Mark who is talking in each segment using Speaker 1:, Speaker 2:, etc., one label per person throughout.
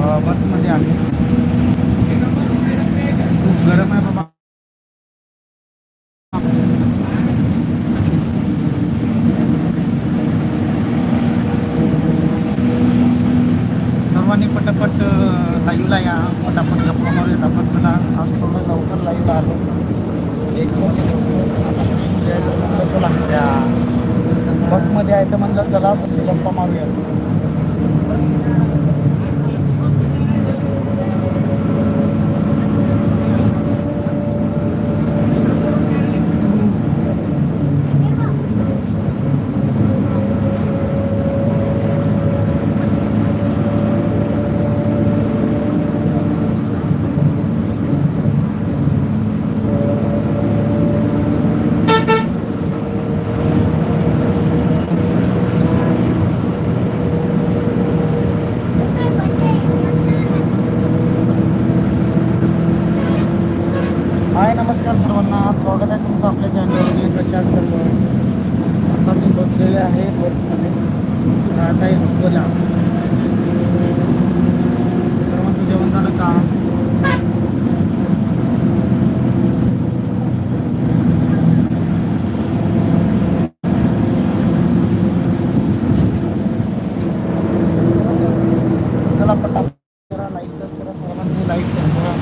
Speaker 1: बसमध्ये आहे खूप गरम आहे बाबा. सर्वांनी पटापट लाईव्हला या. पटापट गप्पा मारूयात आपण चला आज थोडं लवकर लाईव्हला आलो. एक चला. त्या बसमध्ये आहे तर म्हणलं चला गप्पा मारूयात हाय नमस्कार सर्वांना स्वागत आहे तुमचं आपल्या चॅनलवरती प्रशांत सर्व आता मी बसलेले आहे बसमध्ये जात आहे अकोला सर्वांचं जेवण झालं का चला पटापट करा लाईक करा सर्वांनी लाईक करा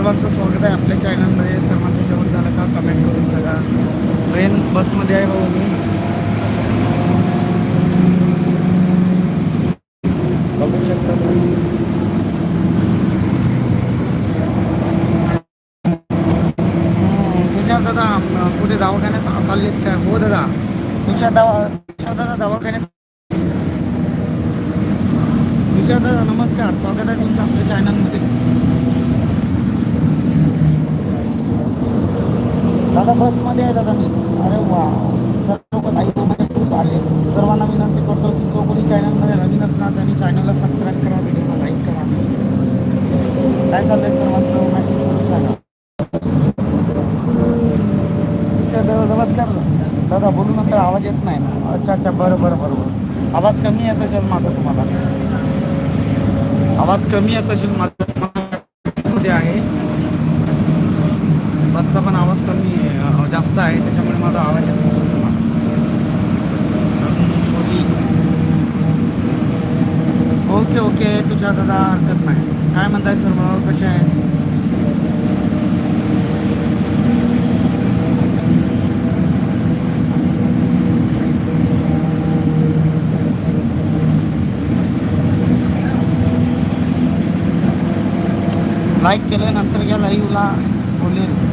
Speaker 1: सर्वांचं स्वागत आहे आपल्या चॅनलमध्ये. सर्वांचं जेवण झालं का? कमेंट करून सांगा. ट्रेन बसमध्ये आहे भाऊ मी. बघू शकता तुझ्या दादा कुठे दवाखान्यात चाललेत काय हो दादा. तुझ्या दवा दादा दवाखान्यात. तुझ्या दादा नमस्कार. स्वागत आहे तुमचं आपल्या चॅनलमध्ये. दादा बसमध्ये आहे दादा मी. अरे वा. सर्व लोक काही खूप आले. सर्वांना विनंती करतो की जो कोणी चॅनलमध्ये नवीन असणार त्यांनी चॅनलला सबस्क्राईब करा व्हिडिओला लाईक करा. काय चाललंय सर्वांचं? मेसेज करून सांगा. दादा नमस्कार दादा. बोलू नंतर आवाज येत नाही. ना अच्छा अच्छा बरं बरं बरं बरं. आवाज कमी येत असेल माझा तुम्हाला. आवाज कमी येत असेल माझा आहे. आजचा पण आवाज कमी जास्त आहे त्याच्यामुळे माझा आवाज येत नसेल तुम्हाला ओके ओके तुझ्या दादा हरकत नाही. काय म्हणताय सर सर्व कसे आहे लाईक केलं नंतर घ्या लाईव्हला बोलेल.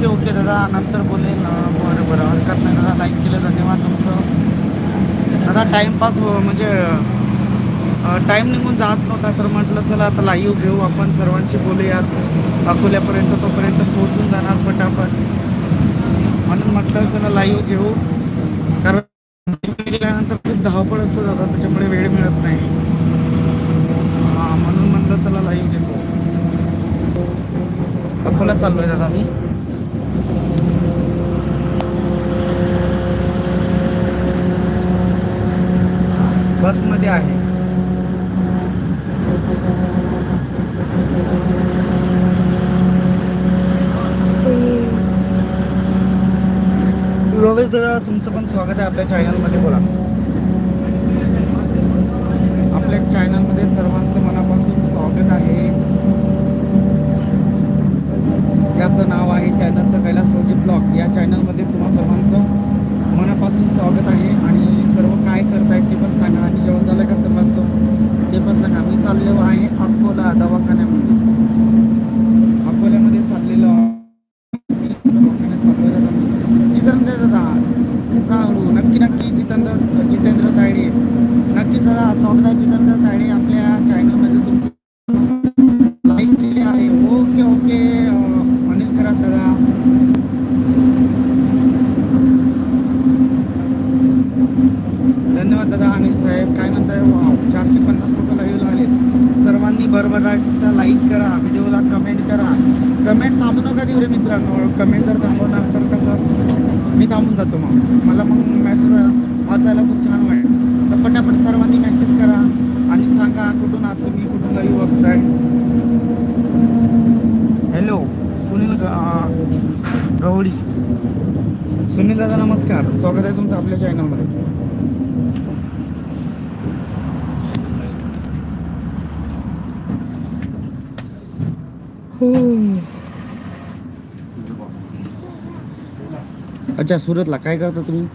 Speaker 1: ओके ओके दादा. नंतर बोलेन. बरं बरं. हरकत नाही दादा. लाईक केलं धन्यवाद तुमचं. दादा टाईमपास म्हणजे टाईम निघून जात नव्हता तर म्हटलं चला आता लाईव्ह घेऊ. आपण सर्वांशी बोलूयात. अकोल्यापर्यंत तोपर्यंत पोहोचून जाणार पटापट. म्हणून म्हटलं चला लाईव्ह घेऊ. कारण गेल्यानंतर खूप धावपळ असतो दादा. त्याच्यामुळे वेळ मिळत नाही. हां म्हणून म्हटलं चला लाईव्ह घेतो अकोला चाललोय दादा मी. बसमध्ये आहे. रोवेश दादा तुमचं पण स्वागत आहे आपल्या चॅनलमध्ये बोला आपल्या चॅनलमध्ये सर्वांचं मनापासून स्वागत आहे याचं नाव आहे चॅनलचं कैलास रोजी ब्लॉग या चॅनलमध्ये तुम्हा सर्वांचं मनापासून स्वागत आहे आणि सर्व काय करतायत ते पण सांगा आणि जेवण झालं का सर्वांचं ते पण सांगा मी चाललेलो आहे अकोला दवाखान्यामध्ये अकोल्यामध्ये चाललेलो आहे. दवाखान्यात चाललोय दादा मी. जितेंद्र दादा चालू नक्की नक्की जितेंद्र जितेंद्र तायडे नक्कीच दादा स्वागत आहे जितेंद्र तायडे आपल्या चॅनलमध्ये तुमचं लाईक केले आहे ओके ओके अं, अनिल खरात दादा धन्यवाद दादा अनिल साहेब काय म्हणताय वाव चारशे पन्नास लोक लाईव्ह आले सर्वांनी भरभराट लाईक करा व्हिडिओला कमेंट करा. कमेंट थांबू नका देऊ रे मित्रांनो. कमेंट जर थांबवणार तर कसं? मी थांबून जातो मग. मला मग मॅसेज वाचायला खूप छान वाटेल. तर पटापट सर्वांनी मॅसेज करा आणि सांगा कुठून आहात तुम्ही कुठून लाईव्ह बघताय हॅलो सुनील ग- सुनील दादा नमस्कार. स्वागत आहे तुमचं आपल्या चॅनलमध्ये अच्छा सुरतला काय करता तुम्ही?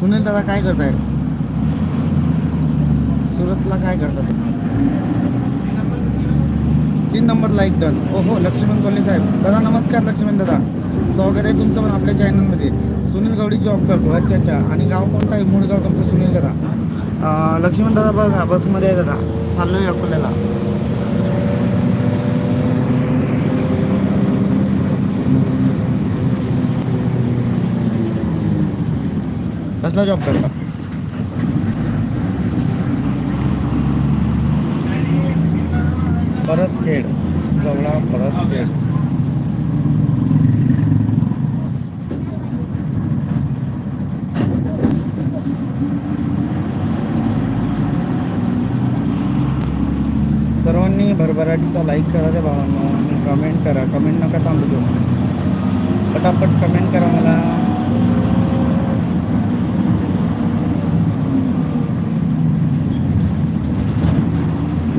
Speaker 1: सुनील दादा काय करताय सुरतला काय करता तीन नंबर लाईक डन ओ हो लक्ष्मण कोल्हे साहेब. दादा नमस्कार लक्ष्मण दादा. स्वागत आहे तुमचं पण आपल्या चॅनलमध्ये सुनील गवडी जॉब करतो. अच्छा अच्छा. आणि गाव कोणता आहे? मूळ गाव तुमचं सुनील दादा. लक्ष्मण दादा बघा बसमध्ये आहे दादा चाललोय अकोल्याला. कसला जॉब करता? परसखेड जवळा परसखेड सर्वांनी भरभराटीचा लाईक करा त्या भावांना आणि कमेंट करा. कमेंट नका थांबू देऊ. पटापट कमेंट करा मला.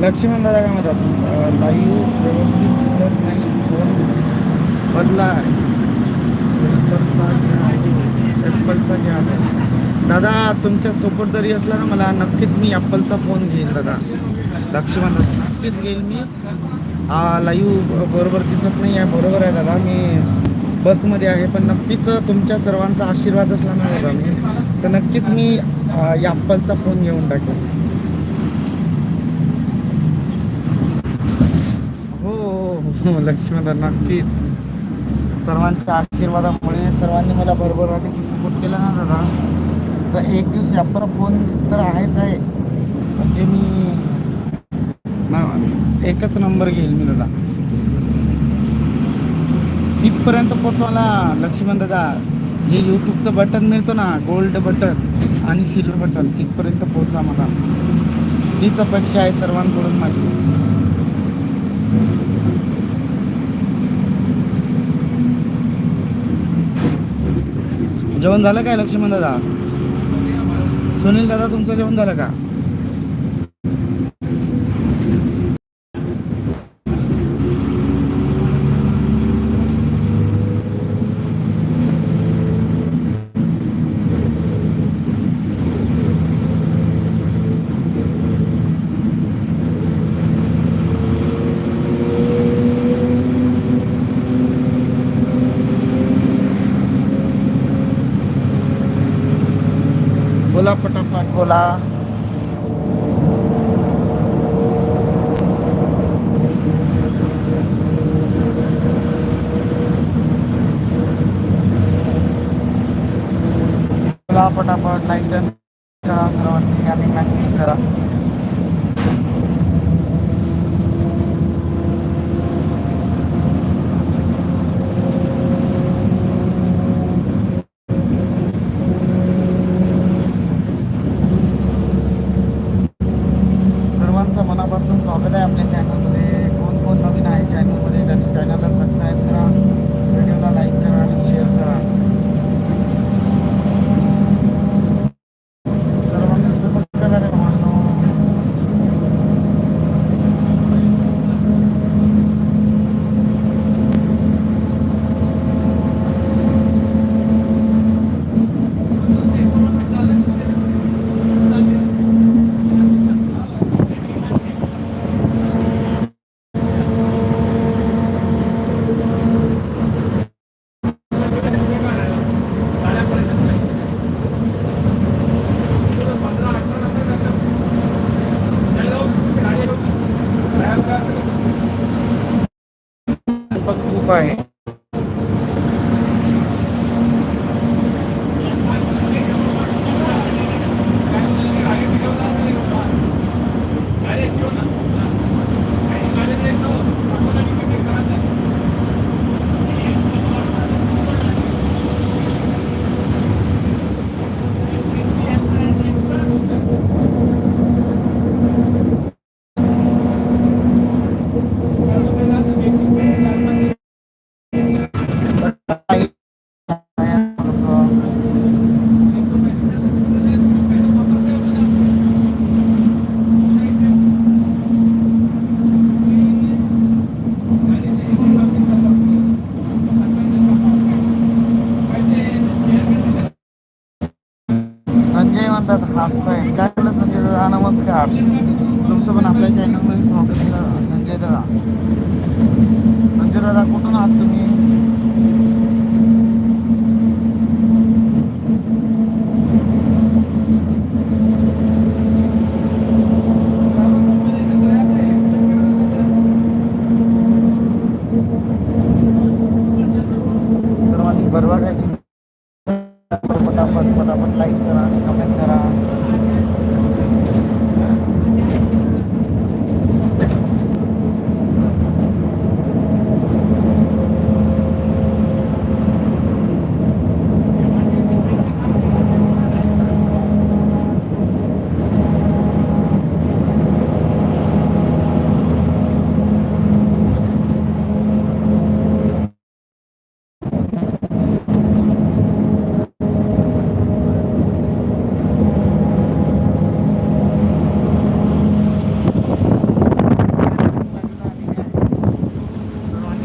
Speaker 1: लक्ष्मण दादा काय म्हणतात? लाईव्ह व्यवस्थित दिसत नाही फोन बदला ॲपलचा घ्या ॲपलचा घ्या दादा तुमच्यासोबत जरी असला ना मला नक्कीच मी ॲपलचा फोन घेईन दादा. लक्ष्मण नक्कीच घेईल मी. लाईव्ह बरोबर दिसत नाही आहे बरोबर आहे दादा. मी बसमध्ये आहे पण नक्कीच तुमच्या सर्वांचा आशीर्वाद असला ना दादा मी. तर नक्कीच मी या फोन घेऊन टाकेन. हो हो, हो लक्ष्मण नक्कीच. सर्वांच्या आशीर्वादामुळे सर्वांनी मला बरोबर वाटायची सपोर्ट केला ना दादा. तर एक दिवस ॲपवर फोन तर आहेच आहे. म्हणजे मी ना- एकच नंबर घेईल मी दादा तिथपर्यंत पोचवायला लक्ष्मण दादा. जे यूट्यूबचं बटन मिळतो ना गोल्ड बटन आणि सिल्वर बटन तिथपर्यंत पोचा मला. तीच अपेक्षा आहे सर्वांकडून माझी. जेवण झालं काय लक्ष्मण दादा? सुनील दादा तुमचं जेवण झालं का बोला पटापट बोला बोला पटापट लाईक डन करा सर्वांनी आणि मॅसेज करा सर्वांचं मनापासून स्वागत आहे आपल्या चॅनलमध्ये कोण कोण नवीन आहे चॅनलमध्ये त्यांनी चॅनलला सबस्क्राईब करा व्हिडिओला लाईक करा आणि शेअर करा सर्वांनी सपोर्ट करा रे भावांनो. पण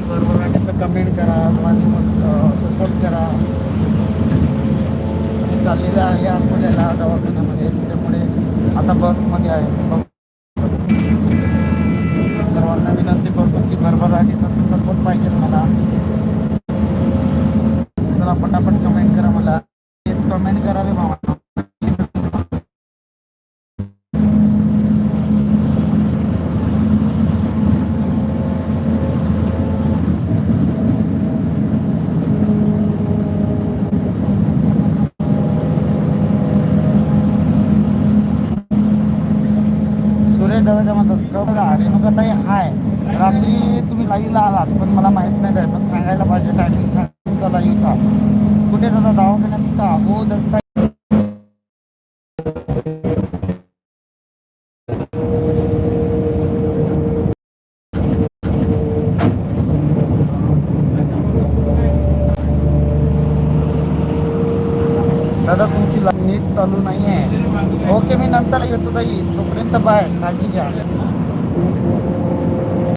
Speaker 1: जर मराठीचं कमेंट करा माझी मत सपोर्ट करा. चाललेलं आहे अकोल्याला दवाखान्यामध्ये त्याच्यामुळे आता बसमध्ये आहे. Maganda na tao ka ng kahod at